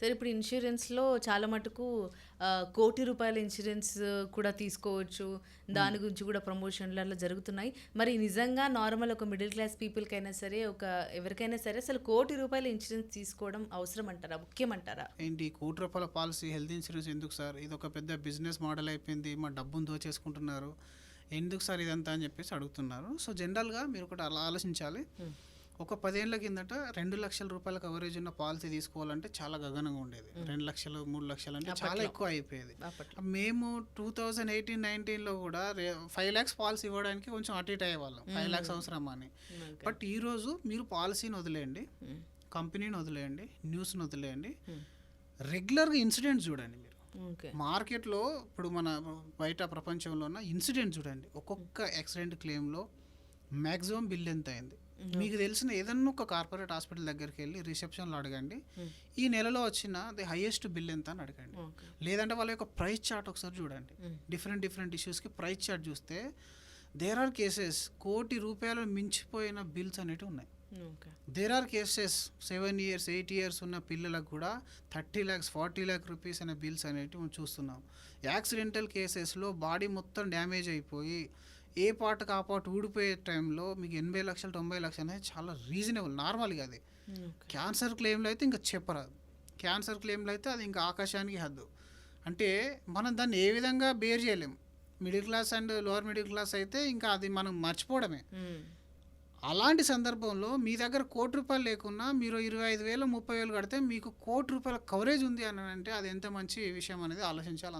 సరే ఇప్పుడు ఇన్సూరెన్స్లో చాలా మటుకు కోటి రూపాయల ఇన్సూరెన్స్ కూడా తీసుకోవచ్చు. దాని గురించి కూడా ప్రమోషన్లు అలా జరుగుతున్నాయి. మరి నిజంగా నార్మల్ ఒక మిడిల్ క్లాస్ పీపుల్కైనా సరే ఒక ఎవరికైనా సరే అసలు కోటి రూపాయల ఇన్సూరెన్స్ తీసుకోవడం అవసరం అంటారా ముఖ్యం అంటారా ఏంటి కోటి రూపాయల పాలసీ హెల్త్ ఇన్సూరెన్స్ ఎందుకు సార్? ఇది ఒక పెద్ద బిజినెస్ మోడల్ అయిపోయింది. మా డబ్బును దోచేసుకుంటున్నారు. ఎందుకు సార్ ఇదంతా అని చెప్పేసి అడుగుతున్నారు. సో జనరల్గా మీరు ఒకటి అలా ఆలోచించాలి. ఒక పదేళ్ళ కిందట రెండు లక్షల రూపాయల కవరేజ్ ఉన్న పాలసీ తీసుకోవాలంటే చాలా గగనంగా ఉండేది. రెండు లక్షలు మూడు లక్షలు అంటే చాలా. ఎక్కువ అయిపోయేది. మేము టూ థౌజండ్ ఎయిటీన్ నైన్టీన్లో కూడా ఫైవ్ ల్యాక్స్ పాలసీ ఇవ్వడానికి కొంచెం అటు ఇటు అయ్యేవాళ్ళం. ఫైవ్ ల్యాక్స్ అవసరమా అని. బట్ ఈరోజు మీరు పాలసీని వదిలేయండి. కంపెనీని వదిలేయండి. న్యూస్ని వదిలేయండి. రెగ్యులర్గా ఇన్సిడెంట్స్ చూడండి మీరు. మార్కెట్లో ఇప్పుడు మన బయట ప్రపంచంలో ఉన్న ఇన్సిడెంట్ చూడండి. ఒక్కొక్క యాక్సిడెంట్ క్లెయిమ్లో మ్యాక్సిమం బిల్ ఎంత అయింది? మీకు తెలిసిన ఏదన్నా ఒక కార్పొరేట్ హాస్పిటల్ దగ్గరికి వెళ్ళి రిసెప్షన్లో అడగండి. Hmm. ఈ నెలలో వచ్చిన ది హైయెస్ట్ బిల్ ఎంత అని అడగండి. లేదంటే వాళ్ళ యొక్క ప్రైస్ చార్ట్ ఒకసారి చూడండి. Hmm. డిఫరెంట్ డిఫరెంట్ ఇష్యూస్కి ప్రైస్ చార్ట్ చూస్తే దేర్ ఆర్ కేసెస్ కోటి రూపాయలు మించిపోయిన బిల్స్ అనేటివి ఉన్నాయి. There are cases seven years eight years ఉన్న పిల్లలకు కూడా thirty lakhs forty lakh rupees అనే బిల్స్ అనేటివి మనం చూస్తున్నాం. యాక్సిడెంటల్ కేసెస్లో బాడీ మొత్తం డ్యామేజ్ అయిపోయి ఏ పాటకు ఆ పాట ఊడిపోయే టైంలో మీకు ఎనభై లక్షలు తొంభై లక్షలు అనేది చాలా రీజనబుల్ నార్మల్గా అది. క్యాన్సర్ క్లెయిమ్లో అయితే ఇంకా చెప్పరాదు క్యాన్సర్ క్లెయిమ్లో అయితే అది ఇంకా ఆకాశానికి హద్దు. అంటే మనం దాన్ని ఏ విధంగా బేర్ చేయలేం. Middle class and lower middle class అయితే ఇంకా అది మనం మర్చిపోవడమే. Hmm. అలాంటి సందర్భంలో మీ దగ్గర కోటి రూపాయలు లేకున్నా మీరు ఇరవై ఐదు వేలు ముప్పై వేలు కడితే మీకు కోటి రూపాయల కవరేజ్ ఉంది అని అంటే అది ఎంత మంచి విషయం అనేది ఆలోచించాలి.